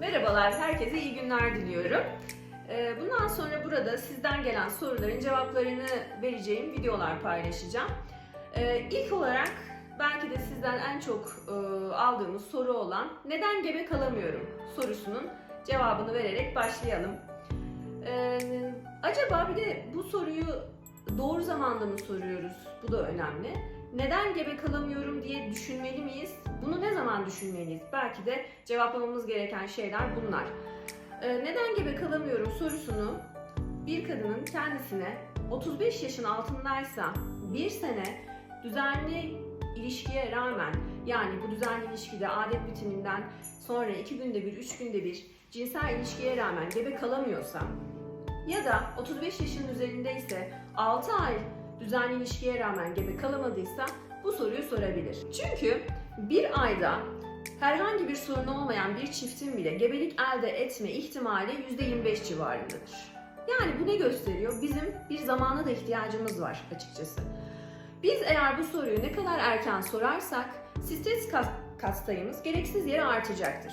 Merhabalar, herkese iyi günler diliyorum. Ee, Bundan sonra burada sizden gelen soruların cevaplarını vereceğim videolar paylaşacağım. Ee, İlk olarak belki de sizden en çok e, aldığımız soru olan neden gebe kalamıyorum sorusunun cevabını vererek başlayalım. Ee, Acaba bir de bu soruyu doğru zamanda mı soruyoruz? Bu da önemli. Neden gebe kalamıyorum diye düşünmeli miyiz? Bunu ne zaman düşünmeliyiz? Belki de cevaplamamız gereken şeyler bunlar. Ee, neden gebe kalamıyorum sorusunu bir kadının kendisine 35 yaşın altındaysa bir sene düzenli ilişkiye rağmen yani bu düzenli ilişkide adet bitiminden sonra iki günde bir, üç günde bir cinsel ilişkiye rağmen gebe kalamıyorsa ya da 35 yaşın üzerindeyse 6 ay düzenli ilişkiye rağmen gebe kalamadıysa bu soruyu sorabilir. Çünkü bir ayda herhangi bir sorun olmayan bir çiftin bile gebelik elde etme ihtimali %25 civarındadır. Yani bu ne gösteriyor? Bizim bir zamana da ihtiyacımız var açıkçası. Biz eğer bu soruyu ne kadar erken sorarsak stres kas, kas sayımız gereksiz yere artacaktır.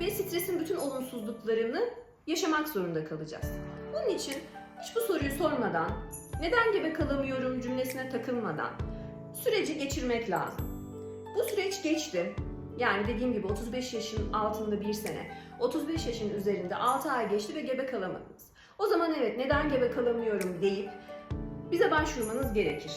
Ve stresin bütün olumsuzluklarını yaşamak zorunda kalacağız. Bunun için hiç bu soruyu sormadan, neden gebe kalamıyorum cümlesine takılmadan süreci geçirmek lazım. Bu süreç geçti. Yani dediğim gibi 35 yaşın altında bir sene, 35 yaşın üzerinde 6 ay geçti ve gebe kalamadınız. O zaman evet neden gebe kalamıyorum deyip bize başvurmanız gerekir.